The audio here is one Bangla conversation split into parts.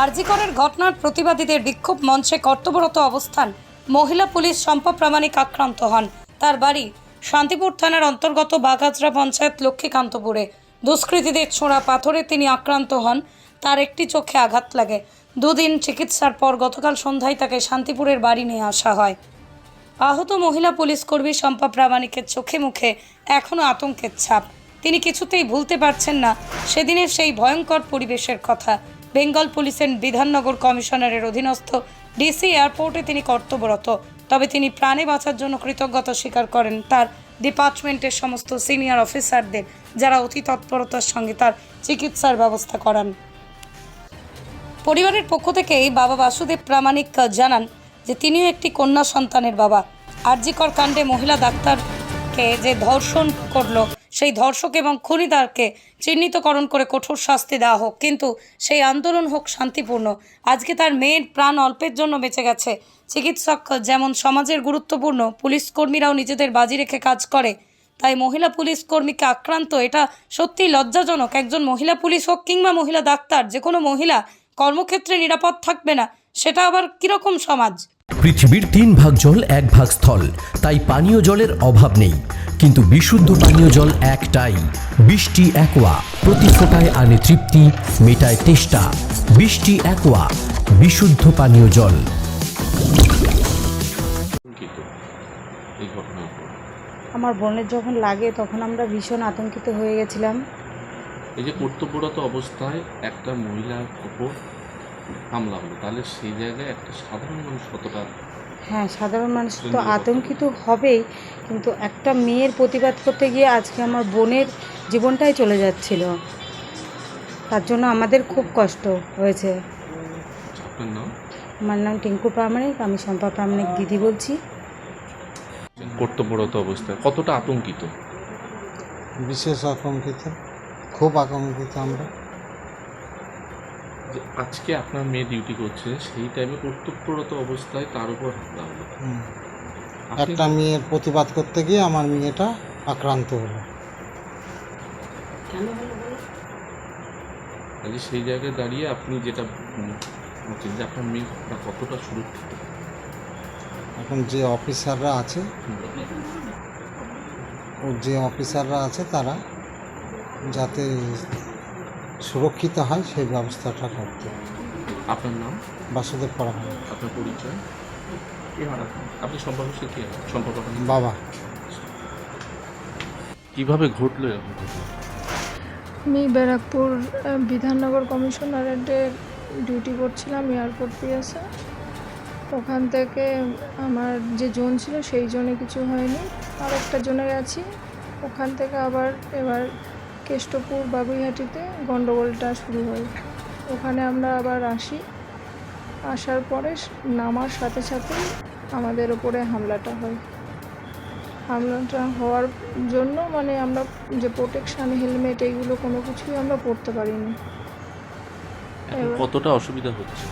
আরজিকরের ঘটনার প্রতিবাদীদের বিক্ষোভ মঞ্চে কর্তব্যরত অবস্থান। মহিলা পুলিশ শম্পা প্রামাণিক আক্রান্ত হন। তার বাড়ি শান্তিপুর থানার অন্তর্গত বাগাজরা পঞ্চায়েত লক্ষ্মীকান্তপুরে। দুষ্কৃতীদের ছোঁড়া পাথরে তিনি আক্রান্ত হন। তার একটি চোখে আঘাত লাগে। দুদিন চিকিৎসার পর গতকাল সন্ধ্যায় তাকে শান্তিপুরের বাড়ি নিয়ে আসা হয়। আহত মহিলা পুলিশ কর্মী শম্পা প্রামাণিকের চোখে মুখে এখনও আতঙ্কের ছাপ। তিনি কিছুতেই ভুলতে পারছেন না। সেদিনের সেই ভয়ঙ্কর পরিবেশের কথা। বেঙ্গল পুলিশের বিধাননগর কমিশনারের অধীনস্থ ডিসি এয়ারপোর্টে তিনি কর্তব্যরত, তবে তিনি প্রাণে বাঁচার জন্য কৃতজ্ঞতা স্বীকার করেন তার ডিপার্টমেন্টের সমস্ত সিনিয়র অফিসারদের, যারা অতি তৎপরতার সঙ্গে তার চিকিৎসার ব্যবস্থা করান। পরিবারের পক্ষ থেকে বাবা বাসুদেব প্রামাণিক জানান যে, তিনিও একটি কন্যা সন্তানের বাবা। আরজিকর কাণ্ডে মহিলা ডাক্তারকে যে ধর্ষণ করল সেই ধর্ষক এবং খুনিদারকে চিহ্নিতকরণ করে কঠোর শাস্তি দেওয়া হোক। কিন্তু সেই আন্দোলন হোক শান্তিপূর্ণ। আজকে তার মেয়ের প্রাণ অল্পের জন্য বেঁচে গেছে। চিকিৎসক যেমন সমাজের গুরুত্বপূর্ণ, পুলিশ কর্মীরাও নিজেদের বাজি রেখে কাজ করে। তাই মহিলা পুলিশ কর্মীকে আক্রান্ত, এটা সত্যিই লজ্জাজনক। একজন মহিলা পুলিশ হোক কিংবা মহিলা ডাক্তার যে কোনো মহিলা কর্মক্ষেত্রে নিরাপদ থাকবে না, সেটা আবার কীরকম সমাজ? পৃথিবীর তিন ভাগ জল এক ভাগ স্থল। তাই পানীয় জলের অভাব নেই। কিন্তু বিশুদ্ধ পানীয় জল একটাই। বৃষ্টি একোয়া। প্রতি ফোটায় আনে তৃপ্তি মেটায় তেষ্টা। বৃষ্টি একোয়া। বিশুদ্ধ পানীয় জল। আমার বোনের যখন লাগে তখন আমরা ভীষণ আতঙ্কিত হয়ে গেছিলাম। এই যে কর্তব্যরত অবস্থায় একটা মহিলার উপর হামলা হলো। তাহলে সেই জায়গায় একটা সাধারণ মানুষ কতটা হ্যাঁ সাধারণ মানুষ তো আতঙ্কিত হবেই কিন্তু একটা মেয়ের প্রতিবাদ করতে গিয়ে আজকে আমার বোনের জীবনটাই চলে যাচ্ছিল। তার জন্য আমাদের খুব কষ্ট হয়েছে। আমার নাম টিঙ্কু প্রামাণিক আমি শম্পা প্রামাণিক দিদি বলছি। কর্তব্যরত অবস্থায় কতটা আতঙ্কিত? বিশেষ আতঙ্কিত খুব আতঙ্কিত আমরা। যে আজকে আপনার মেয়ে ডিউটি করছে সেই টাইমে কর্তব্যরত অবস্থায় তার উপর হামলা হলো। হুম। একটা মেয়ের প্রতিবাদ করতে গিয়ে আমার মেয়েটা আক্রান্ত হলো। কাজে সেই জায়গায় দাঁড়িয়ে আপনি যেটা বলছেন যে আপনার মেয়েটা কতটা সুরক্ষিত? এখন যে অফিসাররা আছে ও যে অফিসাররা আছে তারা যাতে সুরক্ষিত হয় সেই ব্যবস্থাটা করতে। আপনার নাম? বাসুদেব করা হয় আপনার পরিচয় আপনি? সম্পর্ক সে কি? সম্পর্ক বাবা। কীভাবে ঘটলো আমি ব্যারাকপুর বিধাননগর কমিশনারেটে ডিউটি করছিলাম এয়ারপোর্ট পিএসে ওখান থেকে আমার যে জোন ছিল সেই জোনে কিছু হয়নি। আর একটা জোনে গেছি ওখান থেকে আবার এবার কেষ্টপুর বাবুইহাটিতে গণ্ডগোলটা শুরু হয়। ওখানে আমরা আবার আসি। আসার পরে নামার সাথে সাথেই আমাদের ওপরে হামলাটা হয়। হামলাটা হওয়ার জন্য মানে আমরা যে প্রোটেকশান হেলমেট এইগুলো কোনো কিছুই আমরা পরতে পারিনি। কতটা অসুবিধা হচ্ছে?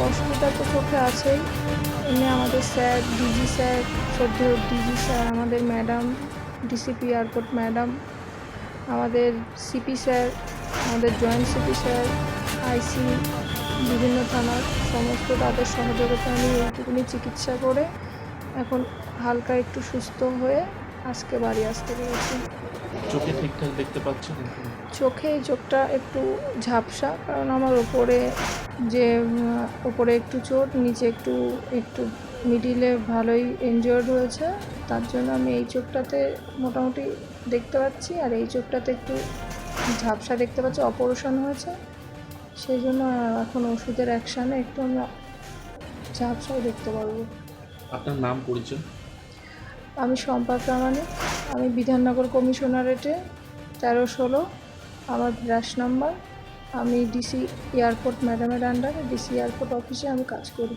অসুবিধা তো চোখে আছেই। এমনি আমাদের স্যার ডিজি স্যার সদ্য ডিজি স্যার আমাদের ম্যাডাম ডিসিপি এয়ারপোর্ট ম্যাডাম আমাদের সিপি স্যার আমাদের জয়েন্ট সিপি স্যার আইসি বিভিন্ন থানার সমস্ত তাদের সহযোগিতা আমি এইটুকুনি চিকিৎসা করে এখন হালকা একটু সুস্থ হয়ে আজকে বাড়ি আসতে পেরেছি। চোখে ঠিকঠাক দেখতে পাচ্ছেন? চোখে এই চোখটা একটু ঝাপসা কারণ আমার ওপরে যে ওপরে একটু চোট নিচে একটু একটু মিডিলে ভালোই এনজয়ার্ড হয়েছে। তার জন্য আমি এই চোখটাতে মোটামুটি দেখতে পাচ্ছি আর এই চোখটাতে একটু ঝাপসা দেখতে পাচ্ছি অপারেশন হয়েছে। সেই জন্য এখন ওষুধের অ্যাকশানে একটু আমরা ঝাপসাই দেখতে পারব। আপনার নাম পরিচয়? আমি শম্পা প্রামাণিক। আমি বিধাননগর কমিশনারেটে তেরো ষোলো আমার ব্রাশ নাম্বার আমি ডিসি এয়ারপোর্ট ম্যাডামের আন্ডারে ডিসি এয়ারপোর্ট অফিসে আমি কাজ করি।